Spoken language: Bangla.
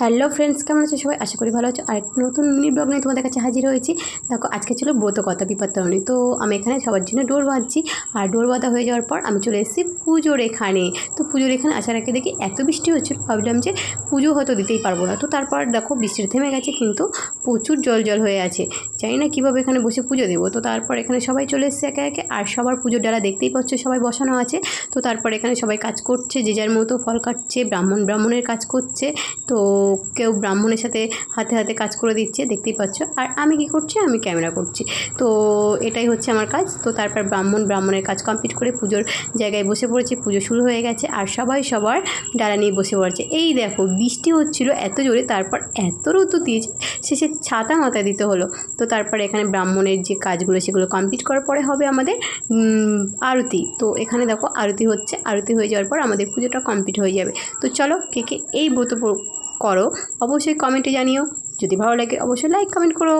হ্যালো ফ্রেন্ডস, কেমন আছো সবাই? আশা করি ভালো আছো। আর নতুন মিনি ব্লগ নিয়ে তোমাদের কাছে হাজির হয়েছি। দেখো, আজকে ছিল ব্রত কথা বিপত্তরণী। তো আমি এখানে সবার জন্য ডোর বাঁধছি। আর ডোর বাঁধা হয়ে যাওয়ার পর আমি চলে এসেছি পুজোর এখানে তো পুজোর এখানে আসার আগে দেখি এত বৃষ্টি হচ্ছিল ভাবলাম যে পুজো হয়তো দিতেই পারব না। তো তারপর দেখো, বৃষ্টিটা থেমে গেছে কিন্তু প্রচুর জল জল হয়ে আছে। জানি না কীভাবে এখানে বসে পুজো দেবো। তো তারপর এখানে সবাই চলে এসেছে একে একে। আর সবার পুজোর ডালা দেখতেই পাচ্ছ সবাই বসানো আছে। তো তারপর এখানে সবাই কাজ করছে, যে যার মতো ফল কাটছে, ব্রাহ্মণ ব্রাহ্মণের কাজ করছে। তো কেউ ব্রাহ্মণের সাথে হাতে হাতে কাজ করে দিচ্ছে, দেখতেই পাচ্ছ। আর আমি কি করছি? আমি ক্যামেরা করছি। তো এটাই হচ্ছে আমার কাজ। তো তারপর ব্রাহ্মণ ব্রাহ্মণের কাজ কমপ্লিট করে পুজোর জায়গায় বসে পড়েছি, পুজো শুরু হয়ে গেছে আর সবাই সবার ডালা নিয়ে বসে পড়েছে। এই দেখো, বৃষ্টি হচ্ছিল এত জোরে, তারপর এত রোদ দিয়েছে, শেষে ছাতা মাথায় দিতে হলো। তো তারপর এখানে ব্রাহ্মণের যে কাজগুলো, সেগুলো কমপ্লিট করার পরে হবে আমাদের আরতি। তো এখানে দেখো, আরতি হচ্ছে, আরতি হয়ে যাওয়ার পর আমাদের পুজোটা কমপ্লিট হয়ে যাবে। তো চলো কে কে এই ব্রত করো অবশ্যই কমেন্টে জানিও। যদি ভালো লাগে অবশ্যই লাইক কমেন্ট করো।